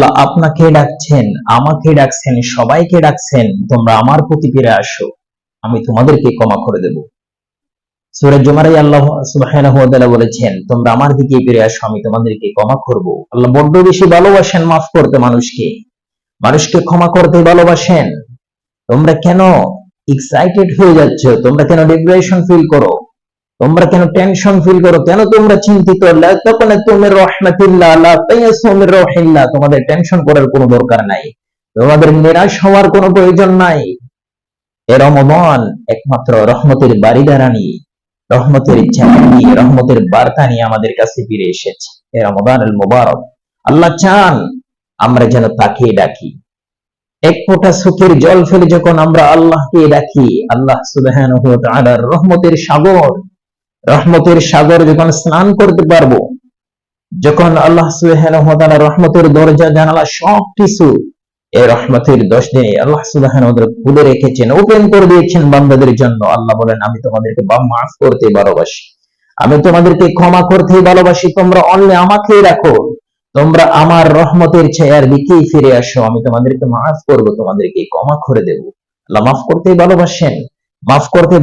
আল্লাহ আপনাকে ডাকছেন, আমাকে ডাকছেন, সবাইকে ডাকছেন, তোমরা আমার প্রতি ফিরে আসো। আমি তোমাদেরকে ক্ষমা করে দেব। সূরা জুমারে আল্লাহ তাআলা বলেছেন, তোমরা আমার দিকে ফিরে আসো, আমি তোমাদেরকে ক্ষমা করব। আল্লাহ বড্ড বেশি ভালোবাসেন মাফ করতে মানুষকে। মানুষকে ক্ষমা করতে ভালোবাসেন। তোমরা কেন এক্সাইটেড হয়ে যাচ্ছ? তোমরা কেন ডিপ্রেশন ফিল করো? তোমরা কেন টেনশন ফিল করো? কেন তোমরা চিন্তিত? লা তাকুনা তুমির রাহমাতিল্লাহ তোমাদের টেনশন করার কোনো দরকার নাই। তোমাদের নিরাশ হওয়ার কোনো প্রয়োজন নাই। এ রমজান একমাত্র রহমতের বাড়িদারানি রহমতের চাকরি রহমতের বার্তা নিয়ে আমাদের কাছে ফিরে এসেছে। এ রমজান আল মুবারক। আল্লাহ চান আমরা যেন তাকে ডাকি। এক ফোঁটা সুখের জল ফেলে যখন আমরা আল্লাহকে ডাকি, আল্লাহ সুবহানাহু রহমতের সাগর রহমতের সাগর যখন স্নান করতে পারব, যখন আল্লাহ সুবহানাহু রহমতের দরজা, জানালা সব কিছু এই রহমতের দশ দিনে আল্লাহ সুবহানাহু খুলে রেখেছেন, ওপেন করে দিয়েছেন বান্দাদের জন্য। আল্লাহ বলেন, আমি তোমাদেরকে বা মাফ করতে ভালোবাসি। আমি তোমাদেরকে ক্ষমা করতে ভালোবাসি। তোমরা অনলি আমাকেই রাখো। তোমরা আমার রহমতের ছায়ার দিকেই ফিরে আসো। আমি তোমাদেরকে মাফ করব, তোমাদেরকে ক্ষমা করে দেব। আল্লাহ মাফ করতে ভালোবাসেন। মাফ করতে